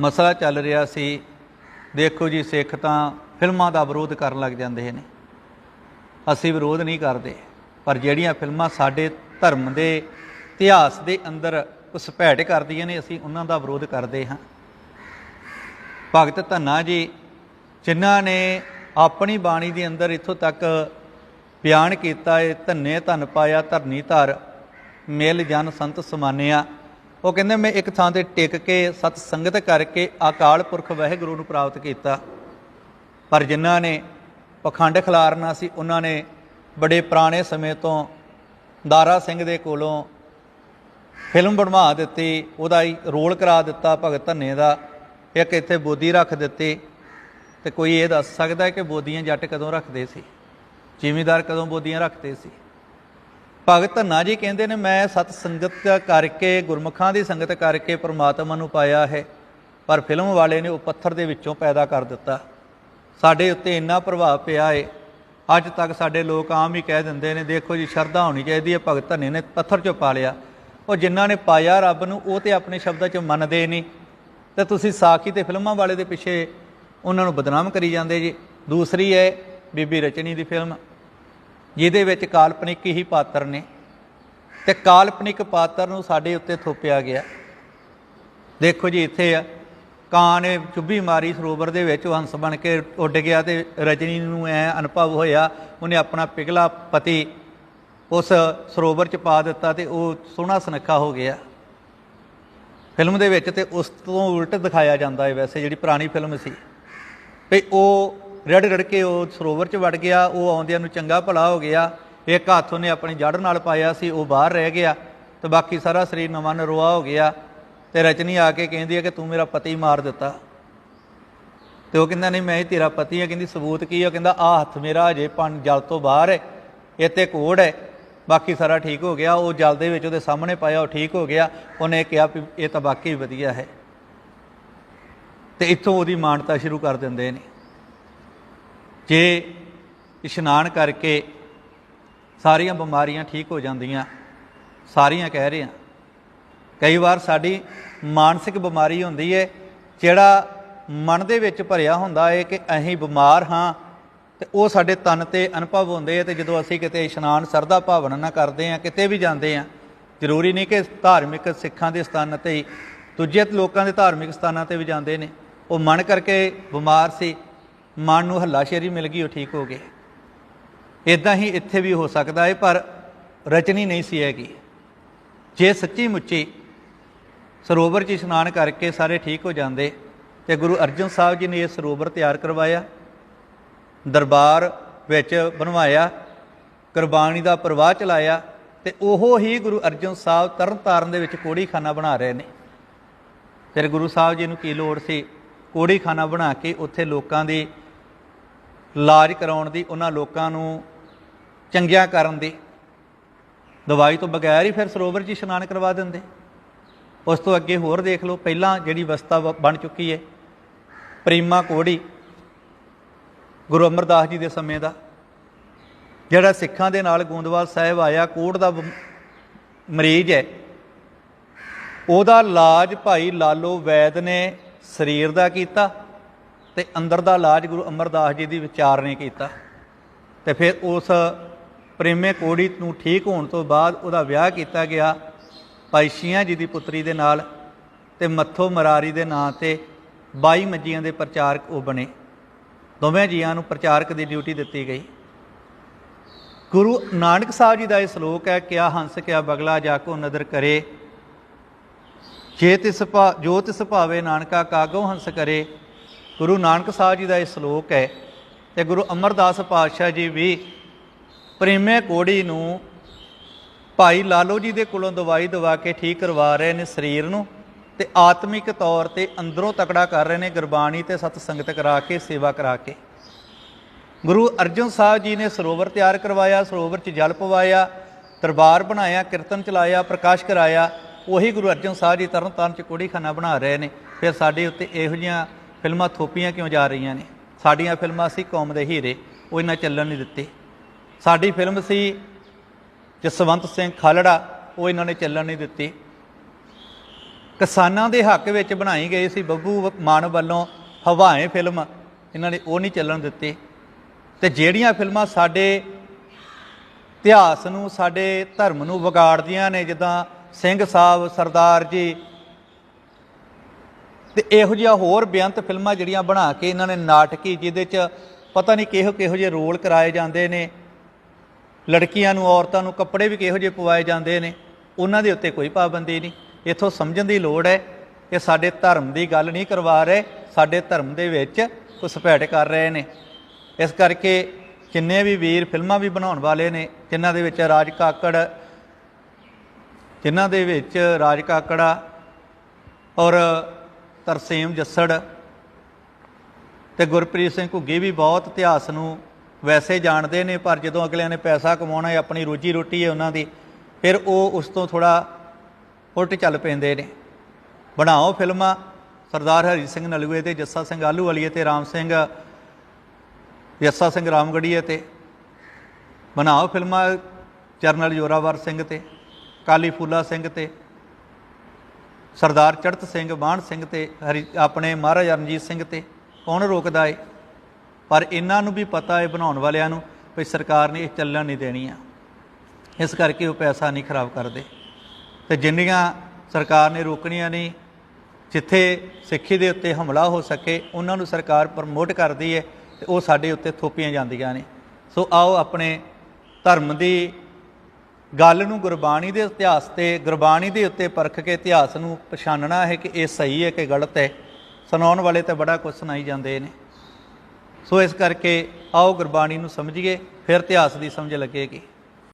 ਮਸਲਾ ਚੱਲ ਰਿਹਾ ਸੀ। ਦੇਖੋ ਜੀ, ਸਿੱਖ ਤਾਂ ਫਿਲਮਾਂ ਦਾ ਵਿਰੋਧ ਕਰਨ ਲੱਗ ਜਾਂਦੇ ਨੇ। ਅਸੀਂ ਵਿਰੋਧ ਨਹੀਂ ਕਰਦੇ, ਪਰ ਜਿਹੜੀਆਂ ਫਿਲਮਾਂ ਸਾਡੇ ਧਰਮ ਦੇ ਇਤਿਹਾਸ ਦੇ ਅੰਦਰ ਘੁਸਪੈਠ ਕਰਦੀਆਂ ਨੇ, ਅਸੀਂ ਉਹਨਾਂ ਦਾ ਵਿਰੋਧ ਕਰਦੇ ਹਾਂ। ਭਗਤ ਧੰਨਾ ਜੀ, ਜਿਨ੍ਹਾਂ ਨੇ ਆਪਣੀ ਬਾਣੀ ਦੇ ਅੰਦਰ ਇੱਥੋਂ ਤੱਕ ਬਿਆਨ ਕੀਤਾ ਹੈ ਧੰਨੇ ਧਨ ਪਾਇਆ, ਧਰਨੀ ਧਰ, ਮਿਲ ਜਨ ਸੰਤ ਸਮਾਨਿਆ। ਉਹ ਕਹਿੰਦੇ, ਮੈਂ ਇੱਕ ਥਾਂ ਤੇ ਟਿਕ ਕੇ ਸਤ ਸੰਗਤ ਕਰਕੇ ਅਕਾਲ ਪੁਰਖ ਵਾਹਿਗੁਰੂ ਨੂੰ ਪ੍ਰਾਪਤ ਕੀਤਾ। ਪਰ ਜਿਨ੍ਹਾਂ ਨੇ ਪਖੰਡ ਖਿਲਾਰਨਾ ਸੀ, ਉਹਨਾਂ ਨੇ ਬੜੇ ਪੁਰਾਣੇ ਸਮੇਂ ਤੋਂ ਦਾਰਾ ਸਿੰਘ ਦੇ ਕੋਲੋਂ ਫਿਲਮ ਬਣਵਾ ਦਿੱਤੀ, ਉਹਦਾ ਹੀ ਰੋਲ ਕਰਾ ਦਿੱਤਾ, ਭਗਤ ਧੰਨੇ ਦਾ। ਇੱਕ ਇੱਥੇ ਬੋਦੀ ਰੱਖ ਦਿੱਤੀ ਤੇ ਕੋਈ ਇਹ ਦੱਸ ਸਕਦਾ ਹੈ ਕਿ ਬੋਦੀਆਂ ਜੱਟ ਕਦੋਂ ਰੱਖਦੇ ਸੀ? ਜ਼ਿਮੀਦਾਰ ਕਦੋਂ ਬੋਦੀਆਂ ਰੱਖਦੇ ਸੀ? ਭਗਤ ਧੰਨਾ ਜੀ ਕਹਿੰਦੇ ਨੇ, ਮੈਂ ਸਤ ਸੰਗਤ ਕਰਕੇ, ਗੁਰਮੁਖਾਂ ਦੀ ਸੰਗਤ ਕਰਕੇ ਪ੍ਰਮਾਤਮਾ ਨੂੰ ਪਾਇਆ ਹੈ, ਪਰ ਫਿਲਮ ਵਾਲੇ ਨੇ ਉਹ ਪੱਥਰ ਦੇ ਵਿੱਚੋਂ ਪੈਦਾ ਕਰ ਦਿੱਤਾ। ਸਾਡੇ ਉੱਤੇ ਇੰਨਾ ਪ੍ਰਭਾਵ ਪਿਆ ਏ, ਅੱਜ ਤੱਕ ਸਾਡੇ ਲੋਕ ਆਮ ਹੀ ਕਹਿ ਦਿੰਦੇ ਨੇ, ਦੇਖੋ ਜੀ, ਸ਼ਰਧਾ ਹੋਣੀ ਚਾਹੀਦੀ ਹੈ, ਭਗਤ ਧੰਨੇ ਨੇ ਪੱਥਰ 'ਚੋਂ ਪਾ ਲਿਆ। ਉਹ ਜਿਨ੍ਹਾਂ ਨੇ ਪਾਇਆ ਰੱਬ ਨੂੰ, ਉਹ ਤੇ ਆਪਣੇ ਸ਼ਬਦਾਂ 'ਚ ਮੰਨਦੇ ਨਹੀਂ। ਤੇ ਤੁਸੀਂ ਸਾਖੀ ਤੇ ਫਿਲਮਾਂ ਵਾਲੇ ਦੇ ਪਿੱਛੇ ਉਹਨਾਂ ਨੂੰ ਬਦਨਾਮ ਕਰੀ ਜਾਂਦੇ ਜੀ। ਦੂਸਰੀ ਹੈ, ਬੀਬੀ ਰਚਨੀ ਦੀ ਫਿਲਮ। ਜਿਹਦੇ ਵਿੱਚ ਕਾਲਪਨਿਕ ਹੀ ਪਾਤਰ ਨੇ ਤੇ ਕਾਲਪਨਿਕ ਪਾਤਰ ਨੂੰ ਸਾਡੇ ਉੱਤੇ ਥੋਪਿਆ ਗਿਆ। ਦੇਖੋ ਜੀ, ਇੱਥੇ ਆ ਕਾਂ ਨੇ ਚੁੱਭੀ ਮਾਰੀ ਸਰੋਵਰ ਦੇ ਵਿੱਚ, ਉਹ ਹੰਸ ਬਣ ਕੇ ਉੱਡ ਗਿਆ ਤੇ ਰਜਨੀ ਨੂੰ ਐ ਅਨੁਭਵ ਹੋਇਆ, ਉਹਨੇ ਆਪਣਾ ਪਿਗਲਾ ਪਤੀ ਉਸ ਸਰੋਵਰ 'ਚ ਪਾ ਦਿੱਤਾ ਤੇ ਉਹ ਸੋਹਣਾ ਸੁਨੱਖਾ ਹੋ ਗਿਆ। ਫਿਲਮ ਦੇ ਵਿੱਚ ਤੇ ਉਸ ਤੋਂ ਉਲਟ ਦਿਖਾਇਆ ਜਾਂਦਾ ਹੈ ਵੈਸੇ, ਜਿਹੜੀ ਪੁਰਾਣੀ ਫਿਲਮ ਸੀ। ਵੀ ਉਹ ਰੜ ਰੜ ਕੇ ਉਹ ਸਰੋਵਰ 'ਚ ਵੜ ਗਿਆ, ਉਹ ਆਉਂਦਿਆਂ ਨੂੰ ਚੰਗਾ ਭਲਾ ਹੋ ਗਿਆ। ਇੱਕ ਹੱਥ ਉਹਨੇ ਆਪਣੀ ਜੜ ਨਾਲ ਪਾਇਆ ਸੀ, ਉਹ ਬਾਹਰ ਰਹਿ ਗਿਆ ਤੇ ਬਾਕੀ ਸਾਰਾ ਸਰੀਰ ਨਵਾਂ ਨਰਵਾ ਹੋ ਗਿਆ ਤੇ ਰਚਨੀ ਆ ਕੇ ਕਹਿੰਦੀ ਹੈ ਕਿ ਤੂੰ ਮੇਰਾ ਪਤੀ ਮਾਰ ਦਿੱਤਾ। ਤੇ ਉਹ ਕਹਿੰਦਾ, ਨਹੀਂ, ਮੈਂ ਹੀ ਤੇਰਾ ਪਤੀ ਹਾਂ। ਕਹਿੰਦੀ, ਸਬੂਤ ਕੀ ਹੈ ਕਹਿੰਦਾ ਆ ਹੱਥ ਮੇਰਾ ਅਜੇ ਪਨ ਜਲ ਤੋਂ ਬਾਹਰ ਹੈ ਇਹ ਕੋੜ ਹੈ। ਬਾਕੀ ਸਾਰਾ ਠੀਕ ਹੋ ਗਿਆ, ਉਹ ਜਲ ਦੇ ਵਿੱਚ ਉਹਦੇ ਸਾਹਮਣੇ ਪਾਇਆ, ਉਹ ਠੀਕ ਹੋ ਗਿਆ। ਉਹਨੇ ਕਿਹਾ ਵੀ ਇਹ ਤਾਂ ਵਾਕਈ ਵਧੀਆ ਹੈ। ਤੇ ਇੱਥੋਂ ਉਹਦੀ ਮਾਨਤਾ ਸ਼ੁਰੂ ਕਰ ਦਿੰਦੇ ਨੇ। ਜੇ ਇਸ਼ਨਾਨ ਕਰਕੇ ਸਾਰੀਆਂ ਬਿਮਾਰੀਆਂ ਠੀਕ ਹੋ ਜਾਂਦੀਆਂ, ਸਾਰੀਆਂ ਕਹਿ ਰਹੇ ਆ ਕਈ ਵਾਰ ਸਾਡੀ ਮਾਨਸਿਕ ਬਿਮਾਰੀ ਹੁੰਦੀ ਹੈ ਜਿਹੜਾ ਮਨ ਦੇ ਵਿੱਚ ਭਰਿਆ ਹੁੰਦਾ ਹੈ ਕਿ ਅਸੀਂ ਬਿਮਾਰ ਹਾਂ ਤੇ ਉਹ ਸਾਡੇ ਤਨ ਤੇ ਅਨੁਭਵ ਹੁੰਦੇ ਆ ਤੇ ਜਦੋਂ ਅਸੀਂ ਕਿਤੇ ਇਸ਼ਨਾਨ ਸਰਦਾ ਭਾਵਨਾ ਨਾਲ ਕਰਦੇ ਆ ਕਿਤੇ ਵੀ ਜਾਂਦੇ ਆ ਜ਼ਰੂਰੀ ਨਹੀਂ ਕਿ ਧਾਰਮਿਕ ਸਿੱਖਾਂ ਦੇ ਸਥਾਨਾਂ ਤੇ ਹੀ, ਦੂਜੇ ਲੋਕਾਂ ਦੇ ਧਾਰਮਿਕ ਸਥਾਨਾਂ ਤੇ ਵੀ ਜਾਂਦੇ ਨੇ। ਉਹ ਮਨ ਕਰਕੇ ਬਿਮਾਰ ਸੀ ਮਨ ਨੂੰ ਹੱਲਾਸ਼ੇਰੀ ਮਿਲ ਗਈ, ਉਹ ਠੀਕ ਹੋ ਗਏ। ਇਦਾਂ ਹੀ ਇੱਥੇ ਵੀ ਹੋ ਸਕਦਾ ਹੈ ਪਰ ਰਚਨੀ ਨਹੀਂ ਸੀ ਹੈਗੀ। ਜੇ ਸੱਚੀ ਮੁੱਚੀ ਸਰੋਵਰ 'ਚ ਇਸ਼ਨਾਨ ਕਰਕੇ ਸਾਰੇ ਠੀਕ ਹੋ ਜਾਂਦੇ, ਤੇ ਗੁਰੂ ਅਰਜਨ ਸਾਹਿਬ ਜੀ ਨੇ ਇਹ ਸਰੋਵਰ ਤਿਆਰ ਕਰਵਾਇਆ, ਦਰਬਾਰ ਵਿੱਚ ਬਣਵਾਇਆ, ਕੁਰਬਾਨੀ ਦਾ ਪ੍ਰਵਾਹ ਚਲਾਇਆ, ਤੇ ਉਹ ਹੀ ਗੁਰੂ ਅਰਜਨ ਸਾਹਿਬ ਤਰਨਤਾਰਨ ਦੇ ਵਿੱਚ ਕੋੜੀਖਾਨਾ ਬਣਾ ਰਹੇ ਨੇ। ਫਿਰ ਗੁਰੂ ਸਾਹਿਬ ਜੀ ਨੂੰ ਕੀ ਲੋੜ ਸੀ? ਕੋੜੀ ਕੋੜੀਖਾਨਾ ਬਣਾ ਕੇ ਉੱਥੇ ਲੋਕਾਂ ਦੀ ਇਲਾਜ ਕਰਾਉਣ ਦੀ, ਉਹਨਾਂ ਲੋਕਾਂ ਨੂੰ ਚੰਗਿਆ ਕਰਨ ਦੀ। ਦਵਾਈ ਤੋਂ ਬਗੈਰ ਹੀ ਫਿਰ ਸਰੋਵਰ 'ਚ ਇਸ਼ਨਾਨ ਕਰਵਾ ਦਿੰਦੇ। ਉਸ ਤੋਂ ਅੱਗੇ ਹੋਰ ਦੇਖ ਲਓ, ਪਹਿਲਾਂ ਜਿਹੜੀ ਅਵਸਥਾ ਬ- ਬਣ ਚੁੱਕੀ ਹੈ ਪ੍ਰੀਮਾ ਕੋੜੀ, ਗੁਰੂ ਅਮਰਦਾਸ ਜੀ ਦੇ ਸਮੇਂ ਦਾ, ਜਿਹੜਾ ਸਿੱਖਾਂ ਦੇ ਨਾਲ ਗੋਂਦਵਾਲ ਸਾਹਿਬ ਆਇਆ, ਕੋੜ ਦਾ ਮਰੀਜ਼ ਹੈ। ਉਹਦਾ ਇਲਾਜ ਭਾਈ ਲਾਲੋ ਵੈਦ ਨੇ ਸਰੀਰ ਦਾ ਕੀਤਾ ਤੇ ਅੰਦਰ ਦਾ ਇਲਾਜ ਗੁਰੂ ਅਮਰਦਾਸ ਜੀ ਦੀ ਵਿਚਾਰ ਨੇ ਕੀਤਾ। ਤੇ ਫਿਰ ਉਸ ਪ੍ਰੇਮੇ ਕੋੜੀ ਨੂੰ ਠੀਕ ਹੋਣ ਤੋਂ ਬਾਅਦ ਉਹਦਾ ਵਿਆਹ ਕੀਤਾ ਗਿਆ ਭਾਈ ਸ਼ੀਆਂ ਜੀ ਦੀ ਪੁੱਤਰੀ ਦੇ ਨਾਲ ਤੇ ਮੱਥੋ ਮਰਾਰੀ ਦੇ ਨਾਂ ਤੇ 22 ਮੱਜੀਆਂ ਦੇ ਪ੍ਰਚਾਰਕ ਉਹ ਬਣੇ। ਦੋਵੇਂ ਜੀਆਂ ਨੂੰ ਪ੍ਰਚਾਰਕ ਦੀ ਡਿਊਟੀ ਦਿੱਤੀ ਗਈ। ਗੁਰੂ ਨਾਨਕ ਸਾਹਿਬ ਜੀ ਦਾ ਇਹ ਸ਼ਲੋਕ ਹੈ, ਕਿਆ ਹੰਸ ਕਿਆ ਬਗਲਾ ਜਾ ਕੋ ਨਦਰ ਕਰੇ ਜੇ ਤਿਸ ਭਾ, ਜੋ ਤਿਸ ਭਾਵੇ ਨਾਨਕਾ ਕਾਗੋ ਹੰਸ ਕਰੇ, ਗੁਰੂ ਨਾਨਕ ਸਾਹਿਬ ਜੀ ਦਾ ਇਹ ਸ਼ਲੋਕ ਹੈ ਤੇ ਗੁਰੂ ਅਮਰਦਾਸ ਪਾਤਸ਼ਾਹ ਜੀ ਵੀ ਪ੍ਰੇਮੇ ਕੋੜੀ ਨੂੰ ਭਾਈ ਲਾਲੋ ਜੀ ਦੇ ਕੋਲੋਂ ਦਵਾਈ ਦਵਾ ਕੇ ਠੀਕ ਕਰਵਾ ਰਹੇ ਨੇ ਸਰੀਰ ਨੂੰ ਤੇ ਆਤਮਿਕ ਤੌਰ ਤੇ ਅੰਦਰੋਂ ਤਕੜਾ ਕਰ ਰਹੇ ਨੇ ਗੁਰਬਾਣੀ ਤੇ ਸਤ ਸੰਗਤ ਕਰਾ ਕੇ, ਸੇਵਾ ਕਰਾ ਕੇ। ਗੁਰੂ ਅਰਜਨ ਸਾਹਿਬ ਜੀ ਨੇ ਸਰੋਵਰ ਤਿਆਰ ਕਰਵਾਇਆ, ਸਰੋਵਰ 'ਚ ਜਲ ਪਵਾਇਆ, ਦਰਬਾਰ ਬਣਾਇਆ, ਕੀਰਤਨ ਚਲਾਇਆ, ਪ੍ਰਕਾਸ਼ ਕਰਾਇਆ। ਉਹੀ ਗੁਰੂ ਅਰਜਨ ਸਾਹਿਬ ਜੀ ਤਰਨਤਾਰਨ 'ਚ ਕੋੜੀਖਾਨਾ ਬਣਾ ਰਹੇ ਨੇ। ਫਿਰ ਸਾਡੇ ਉੱਤੇ ਇਹੋ ਜਿਹੀਆਂ ਫਿਲਮਾਂ ਥੋਪੀਆਂ ਕਿਉਂ ਜਾ ਰਹੀਆਂ ਨੇ? ਸਾਡੀਆਂ ਫਿਲਮਾਂ ਸੀ ਕੌਮ ਦੇ ਹੀਰੇ, ਉਹ ਇਹਨਾਂ ਚੱਲਣ ਨਹੀਂ ਦਿੱਤੇ। ਸਾਡੀ ਫਿਲਮ ਸੀ ਜਸਵੰਤ ਸਿੰਘ ਖਾਲੜਾ, ਉਹ ਇਹਨਾਂ ਨੇ ਚੱਲਣ ਨਹੀਂ ਦਿੱਤੀ। ਕਿਸਾਨਾਂ ਦੇ ਹੱਕ ਵਿੱਚ ਬਣਾਈ ਗਈ ਸੀ ਬੱਬੂ ਮਾਨ ਵੱਲੋਂ ਹਵਾਏ ਫਿਲਮ, ਇਹਨਾਂ ਨੇ ਉਹ ਨਹੀਂ ਚੱਲਣ ਦਿੱਤੀ। ਤੇ ਜਿਹੜੀਆਂ ਫਿਲਮਾਂ ਸਾਡੇ ਇਤਿਹਾਸ ਨੂੰ, ਸਾਡੇ ਧਰਮ ਨੂੰ ਵਿਗਾੜਦੀਆਂ ਨੇ, ਜਿੱਦਾਂ ਸਿੰਘ ਸਾਹਿਬ, ਸਰਦਾਰ ਜੀ। ਤੇ ਇਹੋ ਜਿਹੀਆਂ ਹੋਰ ਬੇਅੰਤ ਫਿਲਮਾਂ ਜਿਹੜੀਆਂ ਬਣਾ ਕੇ ਇਹਨਾਂ ਨੇ ਨਾਟਕੀ, ਜਿਹਦੇ ਚ ਪਤਾ ਨਹੀਂ ਕਿਹੋ ਕਿਹੋ ਜਿਹੇ ਰੋਲ ਕਰਾਏ ਜਾਂਦੇ ਨੇ। ਲੜਕੀਆਂ ਨੂੰ, ਔਰਤਾਂ ਨੂੰ ਕੱਪੜੇ ਵੀ ਕਿਹੋ ਜਿਹੇ ਪਵਾਏ ਜਾਂਦੇ ਨੇ। ਉਹਨਾਂ ਦੇ ਉੱਤੇ ਕੋਈ ਪਾਬੰਦੀ ਨਹੀਂ। ਇੱਥੋਂ ਸਮਝਣ ਦੀ ਲੋੜ ਹੈ ਇਹ ਸਾਡੇ ਧਰਮ ਦੀ ਗੱਲ ਨਹੀਂ ਕਰਵਾ ਰਹੇ, ਸਾਡੇ ਧਰਮ ਦੇ ਵਿੱਚ ਘੁਸਪੈਠ ਕਰ ਰਹੇ ਨੇ। ਇਸ ਕਰਕੇ ਜਿੰਨੇ ਵੀ ਵੀਰ ਫਿਲਮਾਂ ਵੀ ਬਣਾਉਣ ਵਾਲੇ ਨੇ, ਜਿਨ੍ਹਾਂ ਦੇ ਵਿੱਚ ਰਾਜ ਕਾਕੜ ਜਿਨ੍ਹਾਂ ਦੇ ਵਿੱਚ ਰਾਜ ਕਾਕੜਾ ਔਰ ਤਰਸੇਮ ਜੱਸੜ ਤੇ ਗੁਰਪ੍ਰੀਤ ਸਿੰਘ ਘੁੱਗੀ ਵੀ ਬਹੁਤ ਇਤਿਹਾਸ ਨੂੰ ਵੈਸੇ ਜਾਣਦੇ ਨੇ, ਪਰ ਜਦੋਂ ਅਗਲਿਆਂ ਨੇ ਪੈਸਾ ਕਮਾਉਣਾ ਹੈ, ਆਪਣੀ ਰੋਜੀ ਰੋਟੀ ਹੈ ਉਹਨਾਂ ਦੀ, ਫਿਰ ਉਹ ਉਸ ਤੋਂ ਥੋੜਾ ਉਲਟ ਚੱਲ ਪੈਂਦੇ ਨੇ। ਬਣਾਓ ਫਿਲਮਾਂ, ਸਰਦਾਰ ਹਰੀ ਸਿੰਘ ਨਲੂਏ ਤੇ, ਜੱਸਾ ਸਿੰਘ ਆਲੂ ਵਾਲੀਏ ਤੇ, ਰਾਮ ਸਿੰਘ, ਜੱਸਾ ਸਿੰਘ ਰਾਮਗੜੀਏ ਤੇ। ਬਣਾਓ ਫਿਲਮਾਂ, ਜਰਨਲ ਜੋਰਾਵਰ ਸਿੰਘ ਤੇ। ਕਾਲੀ ਫੂਲਾ ਸਿੰਘ ਤੇ, ਸਰਦਾਰ ਚੜਤ ਸਿੰਘ ਬਾਣ ਸਿੰਘ ਤੇ, ਹਰੀ, ਆਪਣੇ ਮਹਾਰਾਜਾ ਰਣਜੀਤ ਸਿੰਘ ਤੇ, ਕੌਣ ਰੋਕਦਾ ਏ? ਪਰ ਇਹਨਾਂ ਨੂੰ ਵੀ ਪਤਾ ਏ ਬਣਾਉਣ ਵਾਲਿਆਂ ਨੂੰ ਵੀ ਸਰਕਾਰ ਨੇ ਇਹ ਚੱਲਣ ਨਹੀਂ ਦੇਣੀ ਆ। ਇਸ ਕਰਕੇ ਉਹ ਪੈਸਾ ਨਹੀਂ ਖਰਾਬ ਕਰਦੇ। ਤੇ ਜਿੰਨੀਆਂ ਸਰਕਾਰ ਨੇ ਰੋਕਣੀਆਂ ਨਹੀਂ, ਜਿੱਥੇ ਸਿੱਖੀ ਦੇ ਉੱਤੇ ਹਮਲਾ ਹੋ ਸਕੇ, ਉਹਨਾਂ ਨੂੰ ਸਰਕਾਰ ਪ੍ਰਮੋਟ ਕਰਦੀ ਹੈ ਤੇ ਉਹ ਸਾਡੇ ਉੱਤੇ ਥੋਪੀਆਂ ਜਾਂਦੀਆਂ ਨੇ। ਸੋ ਆਓ ਆਪਣੇ ਧਰਮ ਦੀ ਗੱਲ ਨੂੰ ਗੁਰਬਾਣੀ ਦੇ ਇਤਿਹਾਸ ਤੇ, ਗੁਰਬਾਣੀ ਦੇ ਉੱਤੇ ਪਰਖ ਕੇ ਇਤਿਹਾਸ ਨੂੰ ਪਛਾਣਨਾ ਹੈ ਕਿ ਇਹ ਸਹੀ ਹੈ ਕਿ ਗਲਤ ਹੈ, ਸੁਣਾਉਣ ਵਾਲੇ ਤਾਂ ਬੜਾ ਕੁਝ ਸੁਣਾਈ ਜਾਂਦੇ ਨੇ। ਸੋ ਇਸ ਕਰਕੇ ਆਓ ਗੁਰਬਾਣੀ ਨੂੰ ਸਮਝੀਏ, ਫਿਰ ਇਤਿਹਾਸ ਦੀ ਸਮਝ ਲੱਗੇਗੀ।